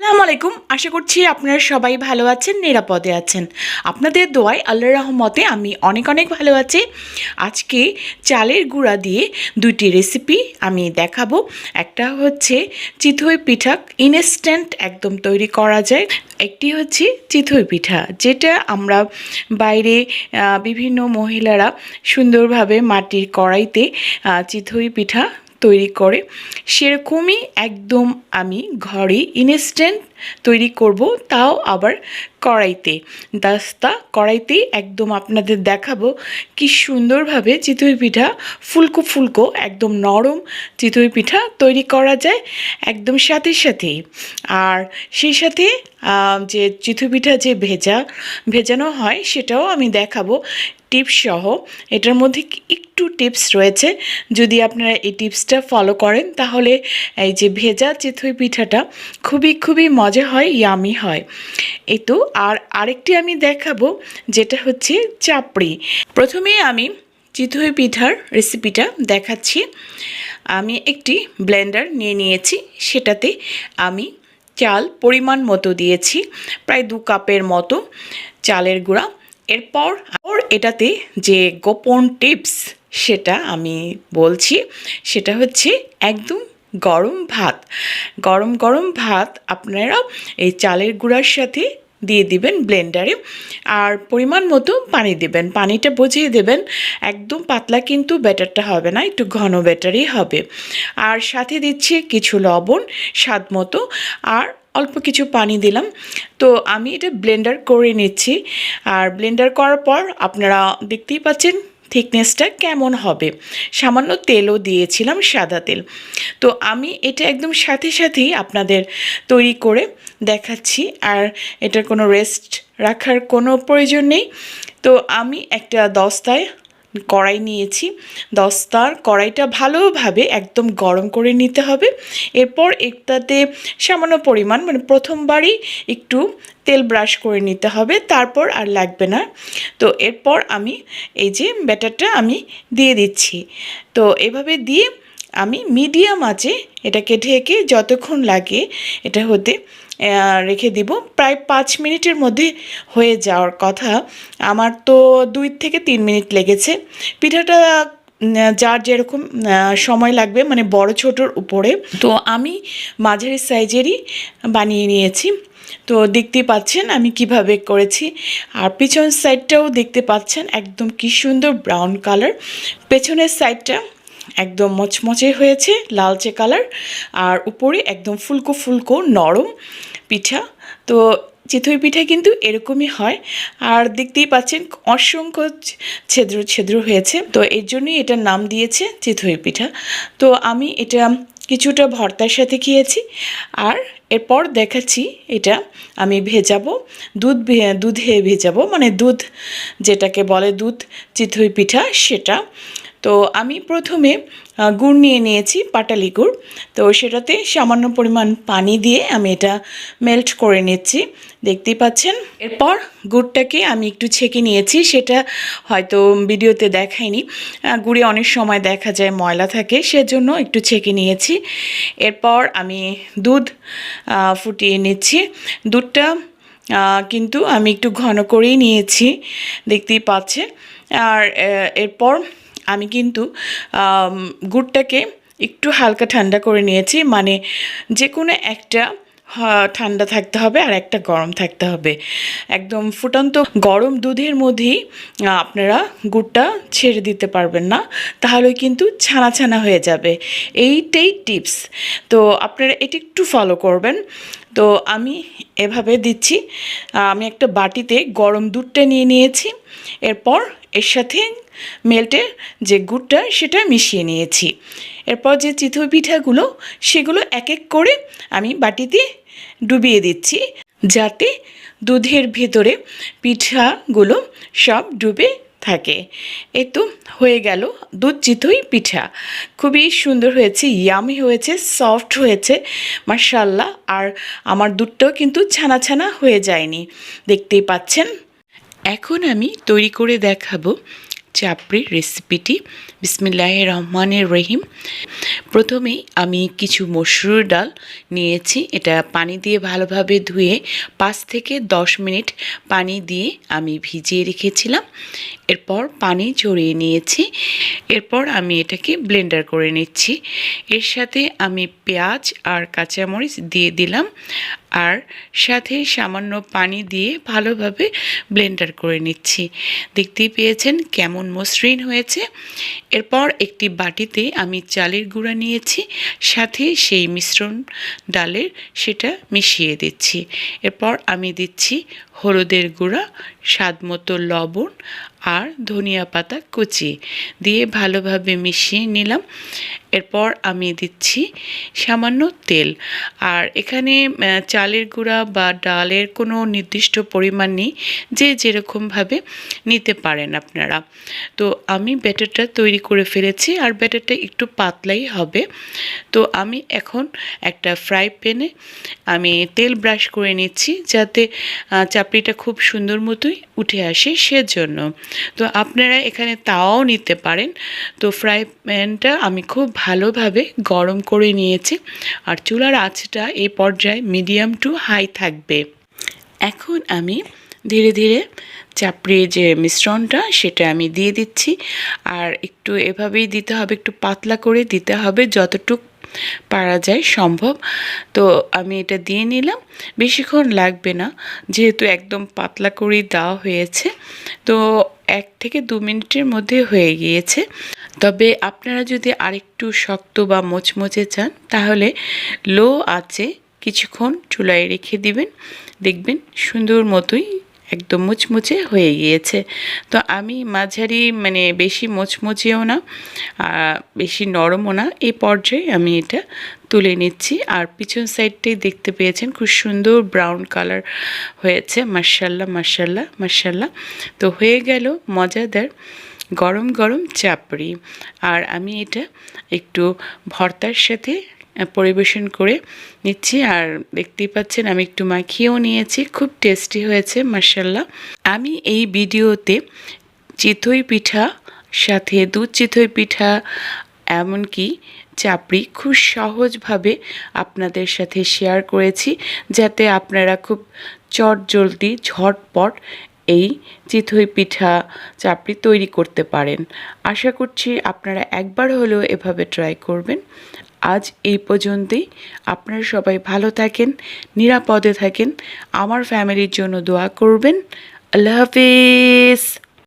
আসসালামু আলাইকুম। আশা করছি আপনারা সবাই ভালো আছেন, নিরাপদে আছেন। আপনাদের দোয়ায় আল্লাহ রহমতে আমি অনেক অনেক ভালো আছি। আজকে চালের গুঁড়া দিয়ে দুইটি রেসিপি আমি দেখাবো। একটা হচ্ছে চিতই পিঠা ইনস্ট্যান্ট একদম তৈরি করা যায়। একটি হচ্ছে চিতই পিঠা, যেটা আমরা বাইরে বিভিন্ন মহিলারা সুন্দরভাবে মাটির কড়াইতে চিতই পিঠা তৈরি করে সেরকমই একদম আমি ঘরে ইনস্ট্যান্ট তৈরি করব, তাও আবার কড়াইতে। দাস্তা কড়াইতে একদম আপনাদের দেখাবো কি সুন্দরভাবে চিতই পিঠা ফুলকো ফুলকো একদম নরম চিতই পিঠা তৈরি করা যায় একদম সাথে সাথেই। আর সেই সাথে যে চিতই পিঠা যে ভেজা, ভেজানো হয় সেটাও আমি দেখাবো টিপস সহ। এটার মধ্যে একটু টিপস রয়েছে, যদি আপনারা এই টিপসটা ফলো করেন তাহলে এই যে ভেজা চিতই পিঠাটা খুবই খুবই মজা হয়, ইয়ামি হয়। এই তো আর আরেকটি আমি দেখাবো, যেটা হচ্ছে চাপড়ি। প্রথমে আমি চিতই পিঠার রেসিপিটা দেখাচ্ছি। আমি একটি ব্লেন্ডার নিয়ে নিয়েছি, সেটাতে আমি চাল পরিমাণ মতো দিয়েছি, প্রায় দু কাপের মতো চালের গুঁড়া। এরপর আর এটাতে যে গোপন টিপস সেটা আমি বলছি, সেটা হচ্ছে একদম গরম ভাত। গরম গরম ভাত আপনারা এই চালের গুঁড়ার সাথে দিয়ে দিবেন ব্লেন্ডারে আর পরিমাণ মতো পানি দেবেন। পানিটা বুঝিয়ে দেবেন, একদম পাতলা কিন্তু ব্যাটারটা হবে না, একটু ঘন ব্যাটারই হবে। আর সাথে দিচ্ছি কিছু লবণ, স্বাদ মতো, আর অল্প কিছু পানি দিলাম। তো আমি এটা ব্লেন্ডার করে নিচ্ছি। আর ব্লেন্ডার করার পর আপনারা দেখতেই পাচ্ছেন থিকনেসটা কেমন হবে? সামান্য তেলও দিয়েছিলাম সাদা তেল। তো আমি এটা একদম সাথে সাথেই আপনাদের তৈরি করে দেখাচ্ছি, আর এটার কোনো রেস্ট রাখার কোনো প্রয়োজন নেই। তো আমি একটা দস্তায় কড়াই নিয়েছি। দস্তার কড়াইটা ভালোভাবে একদম গরম করে নিতে হবে। এরপর একটাতে সামান্য পরিমাণ মানে প্রথমবারই একটু তেল ব্রাশ করে নিতে হবে, তারপর আর লাগবে না। তো এরপর আমি এই যে ব্যাটারটা আমি দিয়ে দিচ্ছি। তো এভাবে দিয়ে আমি মিডিয়াম আঁচে এটাকে ঢেকে যতক্ষণ লাগে এটা হতে রেখে দিব। প্রায় পাঁচ মিনিটের মধ্যে হয়ে যাওয়ার কথা। আমার তো দুই থেকে তিন মিনিট লেগেছে। পিঠাটা যার যেরকম সময় লাগবে মানে বড় ছোটোর উপরে। তো আমি মাঝারি সাইজেরই বানিয়ে নিয়েছি। তো দেখতেই পাচ্ছেন আমি কীভাবে করেছি। আর পিছন সাইডটাও দেখতে পাচ্ছেন, একদম কি সুন্দর ব্রাউন কালার পেছনের সাইডটা একদম মচমচে হয়েছে, লালচে কালার, আর উপরে একদম ফুলকো ফুলকো নরম পিঠা। তো চিতই পিঠা কিন্তু এরকমই হয়, আর দেখতেই পাচ্ছেন অসংখ্য ছিদ্র ছিদ্র হয়েছে। তো এর জন্যই এটার নাম দিয়েছে চিতই পিঠা। তো আমি এটা কিছুটা ভর্তার সাথে খেয়েছি, আর এরপর দেখাচ্ছি এটা আমি ভেজাবো, দুধ দুধে ভেজাবো মানে দুধ যেটাকে বলে দুধ, চিতই পিঠা, সেটা। তো আমি প্রথমে গুড় নিয়ে নিয়েছি পাটালি গুড়। তো সেটাতে সামান্য পরিমাণ পানি দিয়ে আমি এটা মেল্ট করে নিচ্ছি। দেখতেই পাচ্ছেন? এরপর গুড়টাকে আমি একটু ছেঁকে নিয়েছি। সেটা হয়তো ভিডিওতে দেখাইনি। গুড়ে অনেক সময় দেখা যায় ময়লা থাকে, সেজন্য একটু ছেঁকে নিয়েছি। এরপর আমি দুধ ফুটিয়ে নিচ্ছি। দুধটা কিন্তু আমি একটু ঘন করেই নিয়েছি। দেখতেই পাচ্ছে আর এরপর আমি কিন্তু গুড়টাকে একটু হালকা ঠান্ডা করে নিয়েছি। মানে যে কোনো একটা ঠান্ডা থাকতে হবে আর একটা গরম থাকতে হবে। একদম ফুটন্ত গরম দুধের মধ্যেই আপনারা গুড়টা ছেড়ে দিতে পারবেন না। তাহলে কিন্তু ছানা ছানা হয়ে যাবে। এইটাই টিপস। তো আপনারা এটি একটু ফলো করবেন। তো আমি এভাবে দিচ্ছি। আমি একটা বাটিতে গরম দুধটা নিয়ে নিয়েছি। এরপর এর সাথে মেল্টের যে গুড়টা সেটা মিশিয়ে নিয়েছি। এরপর যে চিতই পিঠাগুলো সেগুলো এক এক করে আমি বাটিতে ডুবিয়ে দিচ্ছি যাতে দুধের ভেতরে পিঠাগুলো সব ডুবে থাকে। এ তো হয়ে গেল দুধ চিতই পিঠা। খুবই সুন্দর হয়েছে ইয়ামি হয়েছে সফট হয়েছে মার্শাল্লাহ আর আমার দুধটাও কিন্তু ছানা ছানা হয়ে যায়নি। দেখতেই পাচ্ছেন? এখন আমি তৈরি করে দেখাবো চাপড়ির রেসিপিটি বিসমিল্লাহ রহমানের রহিম প্রথমেই আমি কিছু মসুর ডাল নিয়েছি। এটা পানি দিয়ে ভালোভাবে ধুয়ে পাঁচ থেকে দশ মিনিট পানি দিয়ে আমি ভিজিয়ে রেখেছিলাম। এরপর পানি ঝরিয়ে নিয়েছি। এরপর আমি এটাকে ব্লেন্ডার করে নিচ্ছি। এর সাথে আমি পেঁয়াজ আর কাঁচামরিচ দিয়ে দিলাম আর সাথে সামান্য পানি দিয়ে ভালোভাবে ব্লেন্ডার করে নিচ্ছি। দেখতেই পেয়েছেন কেমন মসৃণ হয়েছে। এরপর একটি বাটিতে আমি চালের গুঁড়া নিয়েছি, সাথে সেই মিশ্রণ ডালের সেটা মিশিয়ে দিচ্ছি। এরপর আমি দিচ্ছি হলুদের গুঁড়া স্বাদ মতো লবণ আর ধনিয়া পাতা কুচি দিয়ে ভালোভাবে মিশিয়ে নিলাম। এরপর আমি দিচ্ছি সামান্য তেল। আর এখানে চালের গুঁড়া বা ডালের কোনো নির্দিষ্ট পরিমাণ নেই, যে যেরকমভাবে নিতে পারেন আপনারা। তো আমি ব্যাটারটা তৈরি করে ফেলেছি, আর ব্যাটারটা একটু পাতলাই হবে। তো আমি এখন একটা ফ্রাই প্যানে আমি তেল ব্রাশ করে নিচ্ছি, যাতে চাপড়িটা খুব সুন্দর মতোই উঠে আসে সেজন্য। তো আপনারা এখানে তাও নিতে পারেন। তো ফ্রাই প্যানটা আমি খুব ভালোভাবে গরম করে নিয়েছি। আর চুলার আঁচটা এই পর্যায়ে মিডিয়াম টু হাই থাকবে। এখন আমি ধীরে ধীরে চাপড়ির যে মিশ্রণটা, সেটা আমি দিয়ে দিচ্ছি। আর একটু এভাবেই দিতে হবে, একটু পাতলা করে দিতে হবে যতটুক পারা যায় সম্ভব। তো আমি এটা দিয়ে নিলাম। বেশিক্ষণ লাগবে না, যেহেতু একদম পাতলা করেই দেওয়া হয়েছে। তো এক থেকে দু মিনিটের মধ্যে হয়ে গিয়েছে। তবে আপনারা যদি আরেকটু শক্ত বা মোচমোচে চান, তাহলে লো আছে কিছুক্ষণ চুলায় রেখে দিবেন। দেখবেন সুন্দর মতোই একদম মুচমুচে হয়ে গিয়েছে। তো আমি মাঝারি মানে বেশি মুচমুচেও না বেশি নরমও না এই পর্যায়ে আমি এটা তুলে নিচ্ছি। আর পিছন সাইডটাই দেখতে পেয়েছেন, খুব সুন্দর ব্রাউন কালার হয়েছে। মার্শাল্লাহ মার্শাল্লাহ মার্শাল্লাহ তো হয়ে গেল মজাদার গরম গরম চাপড়ি। আর আমি এটা একটু ভর্তার সাথে পরিবেশন করে নিচ্ছি। আর দেখতেই পাচ্ছেন আমি একটু মাখিয়েও নিয়েছি, খুব টেস্টি হয়েছে মার্শাল্লাহ আমি এই ভিডিওতে চিতই পিঠা, সাথে দুধ চিতই পিঠা, এমনকি চাপড়ি খুব সহজভাবে আপনাদের সাথে শেয়ার করেছি, যাতে আপনারা খুব চট জলদি ঝটপট এই চিতই পিঠা চাপড়ি তৈরি করতে পারেন। আশা করছি আপনারা একবার হলেও এভাবে ট্রাই করবেন। আজ এই পর্যন্তই। আপনারা সবাই ভালো থাকেন, নিরাপদে থাকেন। আমার ফ্যামিলির জন্য দোয়া করবেন। আল্লাহ হাফিজ!